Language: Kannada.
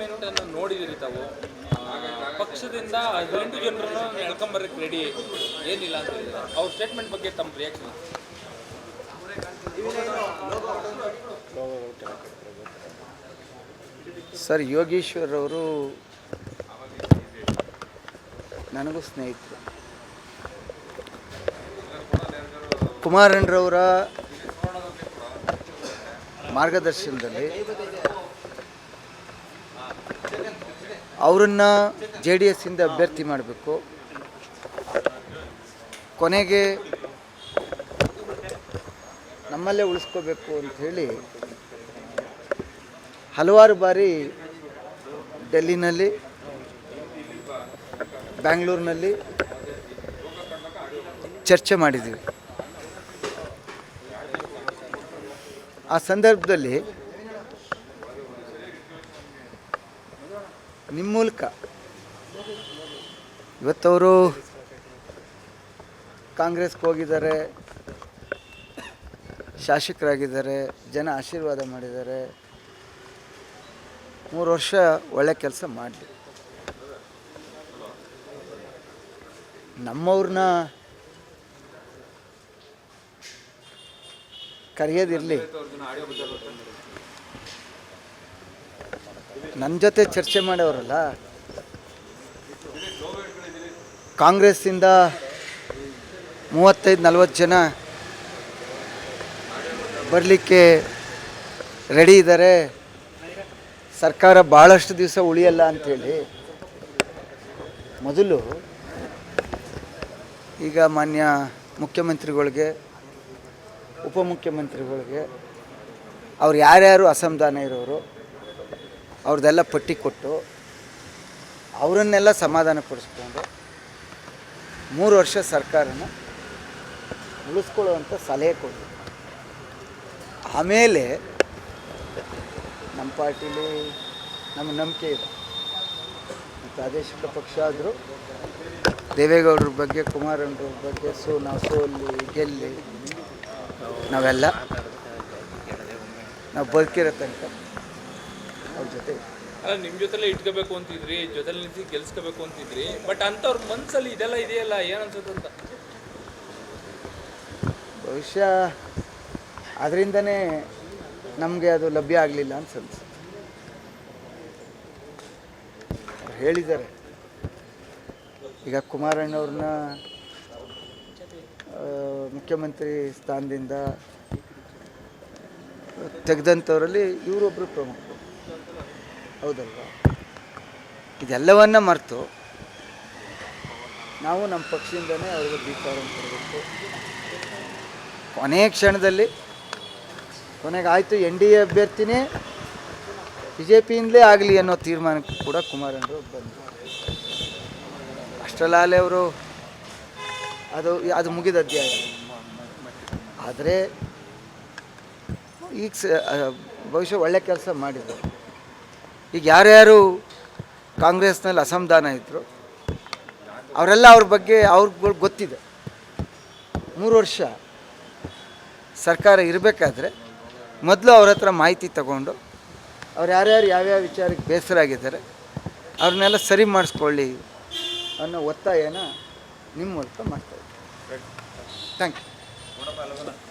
ತಾವು. ಆ, ಪಕ್ಷದಿಂದ ಹದಿನೆಂಟು ಜನರನ್ನು ಎಳ್ಕೊಂಬರಕ್ಕೆ ರೆಡಿ ಏನಿಲ್ಲ ಅಂತ ಅವ್ರ ಸ್ಟೇಟ್ಮೆಂಟ್ ಬಗ್ಗೆ ತಮ್ಮ ರಿಯಾಕ್ಷನ್ ಸರ್ ಯೋಗೀಶ್ವರ್ ಅವರು ನನಗೂ ಸ್ನೇಹಿತರು. ಕುಮಾರಣ್ಣರವರ ಮಾರ್ಗದರ್ಶನದಲ್ಲಿ ಅವರನ್ನು ಜೆ ಡಿ ಎಸ್ಸಿಂದ ಅಭ್ಯರ್ಥಿ ಮಾಡಬೇಕು. ಕೊನೆಗೆ ನಮ್ಮಲ್ಲೇ ಉಳಿಸ್ಕೋಬೇಕು ಅಂಥೇಳಿ ಹಲವಾರು ಬಾರಿ ಡೆಲ್ಲಿನಲ್ಲಿ, ಬ್ಯಾಂಗ್ಳೂರಿನಲ್ಲಿ ಚರ್ಚೆ ಮಾಡಿದ್ವಿ. ಆ ಸಂದರ್ಭದಲ್ಲಿ ನಿಮ್ಮ ಮೂಲಕ. ಇವತ್ತವರು ಕಾಂಗ್ರೆಸ್ಗೆ ಹೋಗಿದ್ದಾರೆ, ಶಾಸಕರಾಗಿದ್ದಾರೆ, ಜನ ಆಶೀರ್ವಾದ ಮಾಡಿದ್ದಾರೆ. ಮೂರು ವರ್ಷ ಒಳ್ಳೆ ಕೆಲಸ ಮಾಡಲಿ. ನಮ್ಮವ್ರನ್ನ ಕರೆಯೋದಿರಲಿ. ನನ್ನ ಜೊತೆ ಚರ್ಚೆ ಮಾಡೋರಲ್ಲ? ಕಾಂಗ್ರೆಸ್ಸಿಂದ ಮೂವತ್ತೈದು, ನಲ್ವತ್ತು ಜನ ಬರಲಿಕ್ಕೆ ರೆಡಿ ಇದ್ದಾರೆ ಸರ್ಕಾರ ಭಾಳಷ್ಟು ದಿವಸ ಉಳಿಯಲ್ಲ ಅಂಥೇಳಿ ಮೊದಲು ಈಗ ಮಾನ್ಯ ಮುಖ್ಯಮಂತ್ರಿಗಳಿಗೆ, ಉಪಮುಖ್ಯಮಂತ್ರಿಗಳಿಗೆ ಅವ್ರು ಯಾರ್ಯಾರು ಅಸಮಾಧಾನ ಇರೋರು ಅವ್ರದ್ದೆಲ್ಲ ಪಟ್ಟಿ ಕೊಟ್ಟು ಅವರನ್ನೆಲ್ಲ ಸಮಾಧಾನ ಪಡಿಸ್ಕೊಂಡು ಮೂರು ವರ್ಷ ಸರ್ಕಾರನ ಉಳಿಸ್ಕೊಳ್ಳುವಂಥ ಸಲಹೆ ಕೊಡಿ ಆಮೇಲೆ ನಮ್ಮ ಪಾರ್ಟಿಲಿ ನಮ್ಮ ನಂಬಿಕೆ ಇದೆ. ಪ್ರಾದೇಶಿಕ ಪಕ್ಷ ಆದರೂ ದೇವೇಗೌಡ್ರ ಬಗ್ಗೆ ಕುಮಾರಣ್ಣವ್ರ ಬಗ್ಗೆ, ಸೋ, ನಾವು ಸೋಲ್ಲಿ ಗೆಲ್ಲಿ, ನಾವೆಲ್ಲ ನಾವು ಬದುಕಿರೋ ತನಕ ಅವ್ರ ಜೊತೆ. ಅಲ್ಲ ನಿಮ್ಮ ಜೊತೆಲೆ ಇಟ್ಕೋಬೇಕು ಅಂತಿದ್ರಿ ಜೊತೆಲಿ ನಿಂತು ಗೆಲ್ಸ್ಕೋಬೇಕು ಅಂತಿದ್ರಿ ಬಟ್ ಅಂಥವ್ರ ಮನಸ್ಸಲ್ಲಿ ಇದೆಲ್ಲ ಇದೆಯಲ್ಲ ಏನು ಅಂತ? ಭವಿಷ್ಯ ಅದರಿಂದನೇ ನಮಗೆ ಅದು ಲಭ್ಯ ಆಗಲಿಲ್ಲ ಅಂತ ಅನ್ಸುತ್ತೆ. ಅವ್ರು ಹೇಳಿದ್ದಾರೆ. ಈಗ ಕುಮಾರಣ್ಣವ್ರನ್ನ ಮುಖ್ಯಮಂತ್ರಿ ಸ್ಥಾನದಿಂದ ತೆಗೆದಂಥವರಲ್ಲಿ ಇವರೊಬ್ಬರು ಪ್ರಮುಖರು. ಹೌದಲ್ವಾ? ಇದೆಲ್ಲವನ್ನ ಮರೆತು ನಾವು ನಮ್ಮ ಪಕ್ಷದಿಂದನೇ ಅವ್ರಿಗೆ ದೀಪಾವಳಿ ಕೊಡಬೇಕು. ಕೊನೆಯ ಕ್ಷಣದಲ್ಲಿ ಕೊನೆಗೆ ಆಯಿತು ಎನ್ ಡಿ ಎ ಅಭ್ಯರ್ಥಿನೇ ಬಿ ಜೆ ಪಿಯಿಂದಲೇ ಆಗಲಿ ಅನ್ನೋ ತೀರ್ಮಾನಕ್ಕೆ ಕೂಡ ಕುಮಾರಣ್ಣರು ಬಂದರು. ಅಷ್ಟಲಾಲೆ ಅವರು ಅದು ಅದು ಮುಗಿದ ಅಧ್ಯಾಯ. ಆದರೆ, ಈಗ ಬಹುಶಃ ಒಳ್ಳೆ ಕೆಲಸ ಮಾಡಿದರು. ಈಗ ಯಾರ್ಯಾರು ಕಾಂಗ್ರೆಸ್ನಲ್ಲಿ ಅಸಮಾಧಾನ ಇದ್ದರು ಅವರೆಲ್ಲ ಅವ್ರ ಬಗ್ಗೆ ಅವ್ರಿಗೆ ಗೊತ್ತಿದೆ. ಮೂರು ವರ್ಷ ಸರ್ಕಾರ ಇರಬೇಕಾದ್ರೆ ಮೊದಲು ಅವ್ರ ಹತ್ರ ಮಾಹಿತಿ ತಗೊಂಡು ಅವ್ರು ಯಾರ್ಯಾರು ಯಾವ್ಯಾವ ವಿಚಾರಕ್ಕೆ ಬೇಸರ ಆಗಿದ್ದಾರೆ ಅವ್ರನ್ನೆಲ್ಲ ಸರಿ ಮಾಡಿಸ್ಕೊಳ್ಳಿ ಅನ್ನೋ ಒತ್ತಾಯನ ನಿಮ್ಮ ಮೂಲಕ ಮಾಡ್ತಾಯಿದ್ದೀನಿ ಥ್ಯಾಂಕ್ ಯು